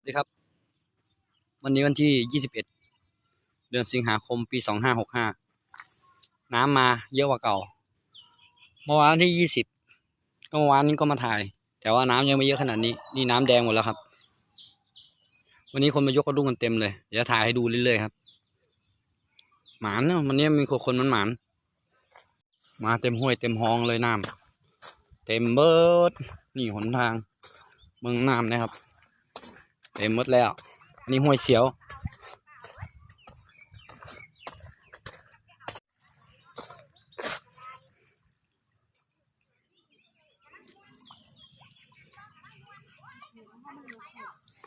สวัสดีครับ วันนี้วันที่ 21 เดือนสิงหาคมปี 2565 น้ำมาเยอะกว่าเก่า เมื่อวานที่ 20ก็เมื่อวานนี้ก็มาถ่าย แต่ว่าน้ำยังไม่เยอะขนาดนี้ นี่น้ำแดงหมดแล้วครับ วันนี้คนมายกกระดุ้งกันเต็มเลย เดี๋ยวถ่ายให้ดูเรื่อยๆครับ หมานเนอะวันนี้มีคนมันหมาน มาเต็มห้วยเต็มห้องเลยน้ำเต็มเบิร์ดนี่หนทางเมืองน้ำนะครับ ต็มหมดแล้ว อันนี้ห้วยเสียว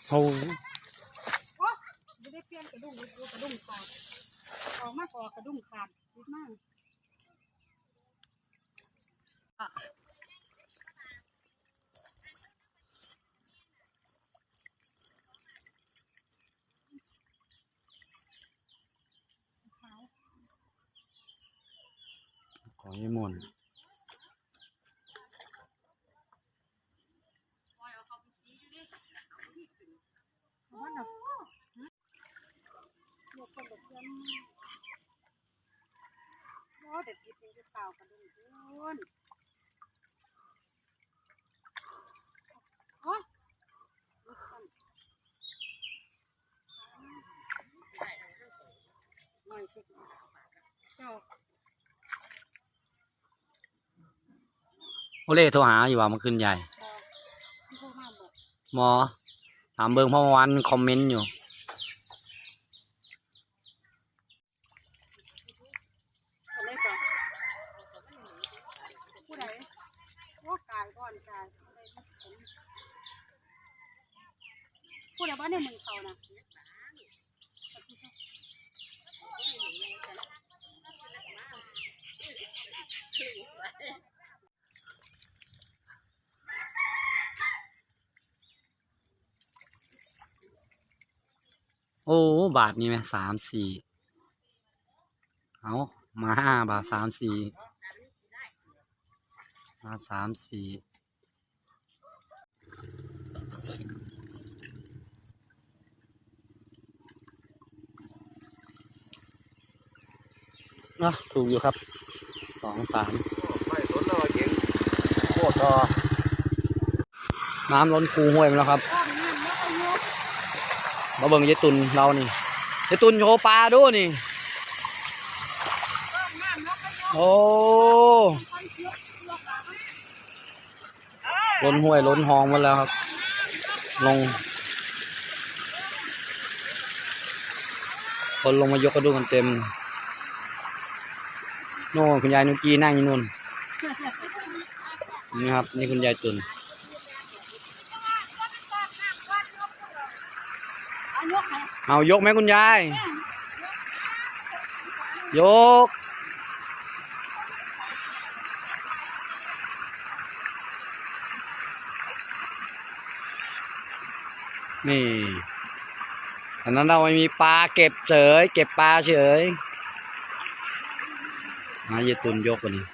โอ้ไม่ได้เปลี่ยนกระดุมกระดุมขาดออกมากกว่ากระดุมขาดนิดมาก ของยี่มนว่าน่ะหมนแบบเพื่อนโอ้เด็กกินเป็นเปล่ากันด้วยณโอ้ลูกสั้นหน่อยสิเจ้า โอเล่โทรหาอยู่ว่ามันขึ้นใหญ่พอที่พ่อมาบอกหมอถามเบิงเพราะเมื่อวานคอมเมนต์อยู่ก็เลยไปผู้ใดว่ากายก่อนกายผู้ใดที่ผมผู้ใดบ้านในเมืองเขานะ โอ้ บาทนี่ไหมสามสี่เอามาห้าบาทสามสี่มาสามสี่เนาะถูกอยู่ครับสองสามไม่สนแล้วว่าเก่งโคตรต่อน้ำล้นคูห้วยมาแล้วครับ มาเบิ่งยายตุนเรานี่ยายตุนโชว์ปลาดูนี่ โอ้ล้นห้วยล้นหองหมดแล้วครับ ลง คนลงมายกกระดูกกันเต็มโน่นคุณยายนุกีนั่งอยู่นู่นนี่ครับ นี่คุณยายตุน เอายกไหมคุณยาย ยก นี่อันนั้นเราไม่มีปลาเก็บเฉย เก็บปลาเฉยมาเยตุนยกกว่านี้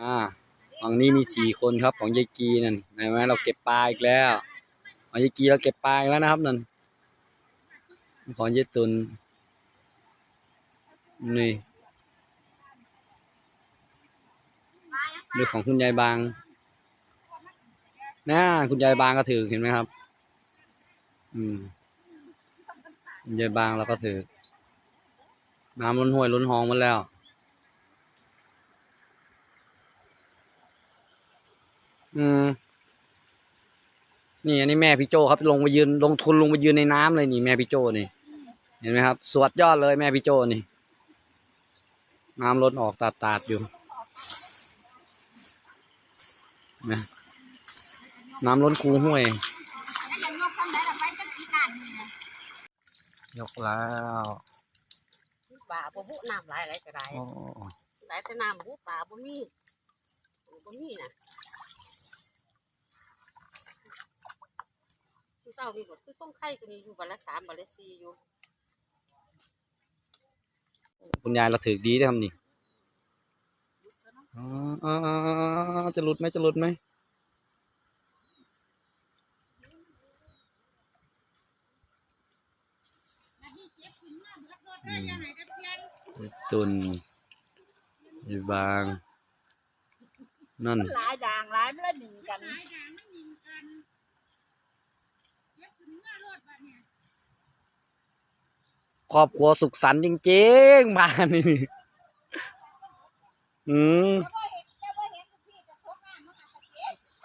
อ่า ฝั่งนี้มีสี่คนครับของยายกีนั่นเห็นไหมเราเก็บปลาอีกแล้วของยายกีเราเก็บปลาอีกแล้วนะครับนั่นของยายตุนนี่ดูของคุณยายบางนะคุณยายบางก็ถือเห็นไหมครับ อืมคุณยายบางเราก็ถือน้ำล้นห้วยล้นหองหมดแล้ว อืม นี่อันนี้แม่พี่โจครับ ลงไปยืนลงทุนลงไปยืนในน้ำเลยนี่ แม่พี่โจนี่ เห็นไหมครับ สวดยอดเลยแม่พี่โจนี่ น้ำล้นออกตาดตาดๆอยู่นะน้ำล้นคูห้วยยกแล้วป่าบ่บุน้ำหลายหลายก็ได้โอ้หลายแต่น้ำบุป่าบ่มีบ่มีน่ะ คือเจ้ามีบ่คือส่งไข่ก็นี่อยู่บัดละสามบัดละสี่อยู่คุณยายเราถือดีนะครับนี่เอ๋ออ๋ออ๋ออ๋อจะหลุดไหมจะหลุดไหมอืมไอ้ตุนไอ้บาง นั่นหลายด่างหลายมันละหนึ่งกัน ครอบครัวสุขสันต์จริงๆมานี่อืม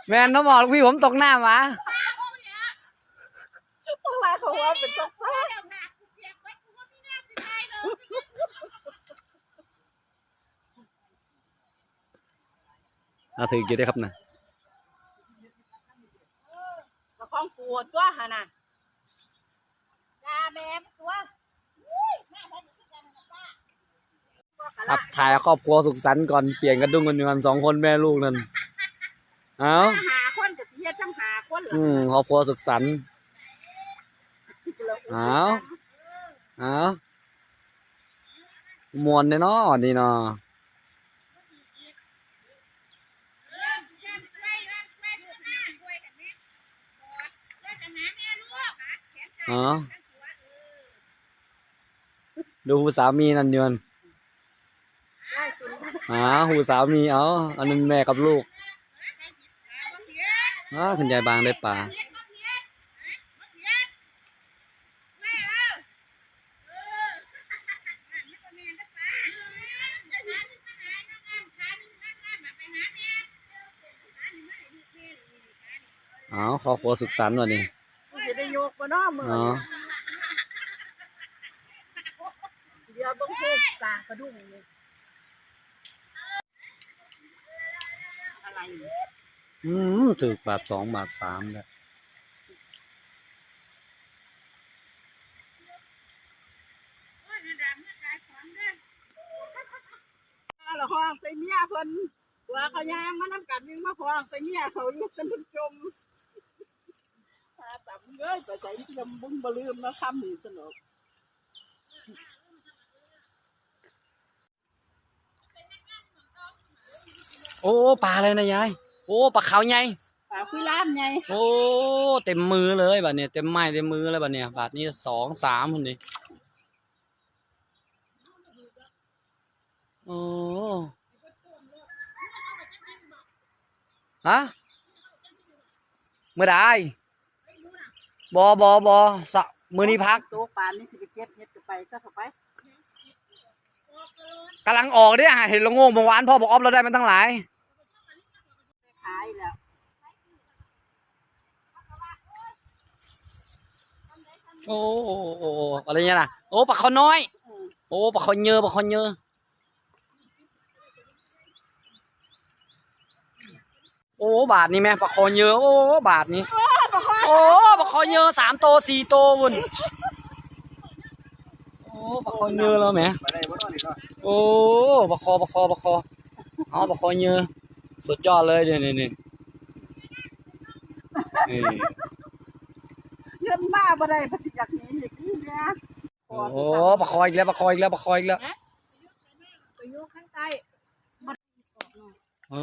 แม่นต้องบอกพี่ผมตกหน้ามาพวกเราเขาว่าเป็นเจ้าฟ้าอาถือเกี่ได้ครับนะคองป วดตัวหะน่ะยาแม่ตัวครับถ่ายครอบครัวสุขสันต์ก่อนเปลี่ยนกระดุงกันกันสองคนแม่ลูกนั่นเอาหาคนกับเสียทั้งหาคนเหรอือมครอบครัวสุขสันต์เอาเอามวนเนี่ยเนาะนี่เนาะ อ๋อดูสามีนั่นเดือนอ๋อหูสามีเอาอันนั้นแม่กับลูกอ๋อคุณยายบางได้ป่าอ๋อครอบครัวสุขสันต์วันนี้ กูจะได้โยกมาเนาะมืออ๋อเดี๋ยวเบังพูดตากระดุมนี่อะไรเนี่ยอืมถูกบาทสองบาทสามเลยเราห้องใส่เมียเพิ่นว่าเขายางมาน้ำกันนึงมาห้องใส่เมียเขาอยู่กันทุกจม หาตับเงยไปใส่จมบึ้งบลืมมาคำนี่สนุกโอ้ปลาเลยนะยาย โอ้ปลาขาวใหญ่ปลาคุยล้ามไงโอ้เต็มมือเลยบัดเนี่ยเต็มไม้เต็มมือเลยบัดเนี่ยบาทนี้สองสามคนนี้โอ้ฮะเมื่อใด บอบอบอสะมือนี้พักโต๊ะปานนี่สิไปเก็บเห็ดจะไปซะเข้าไปกำลังออกเนี่ยเห็นละโง่เมื่อวานพ่อบอกออฟเราได้มันตั้งหลายขายแล้วโอ้โอ้โอ้โอ้อะไรเนี่ยล่ะโอ้ปลาคอน้อย โอ้ปลาคอเยอะปลาคอเยอะโอ้บาทนี่แม่ปลาคอเยอะโอ้บาทนี้ โอ้ปลาคอเยอะสามโตสี่โตวุ่นโอ้ปลาคอเยอะแล้วแหม่ไปได้บ่นอนนี่ก็โอ้ปลาคอปลาคอปลาคออ๋อปลาคอเยอะสุดยอดเลยเนี่ยนี่นี่นี่เงินมาบ่ได้ปฏิจักษ์นี้อย่างนี้นะโอ้ปลาคออีกแล้วปลาคออีกแล้วปลาคออีกแล้วไปอยู่ข้างใต้โอ้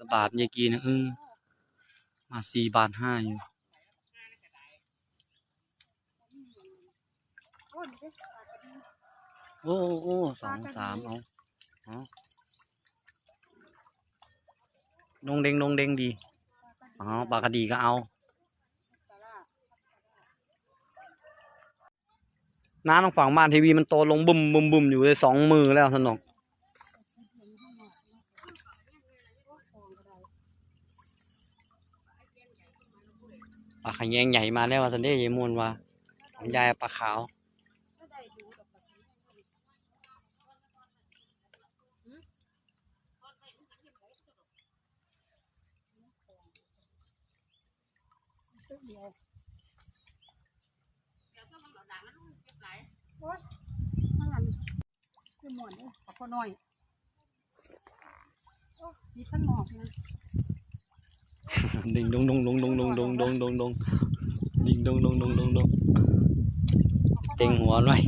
ละบาทยายกีนะเออมาสี่บาทห้าอยู่โอ้โอ้สองสามเอาเอาดงเด้งดงเด้งดีอ๋อปลากระดีก็เอา น้าตรงฝั่งบ้านทีวีมันโตลงบึมบึมบึมอยู่เลยสองมือแล้วสนอ ปลาขยงใหญ่มาแล้วว่าสันเดย์ยายมวนว่าของยายปลาขาวคือหมวนเด้อปลาคอน้อยมีทั้งหมอกนะ ดิ่งดงดงดงดงดงดงดงดงดงดิ่งดงดงดงดงดงเต็งหัวหน่อย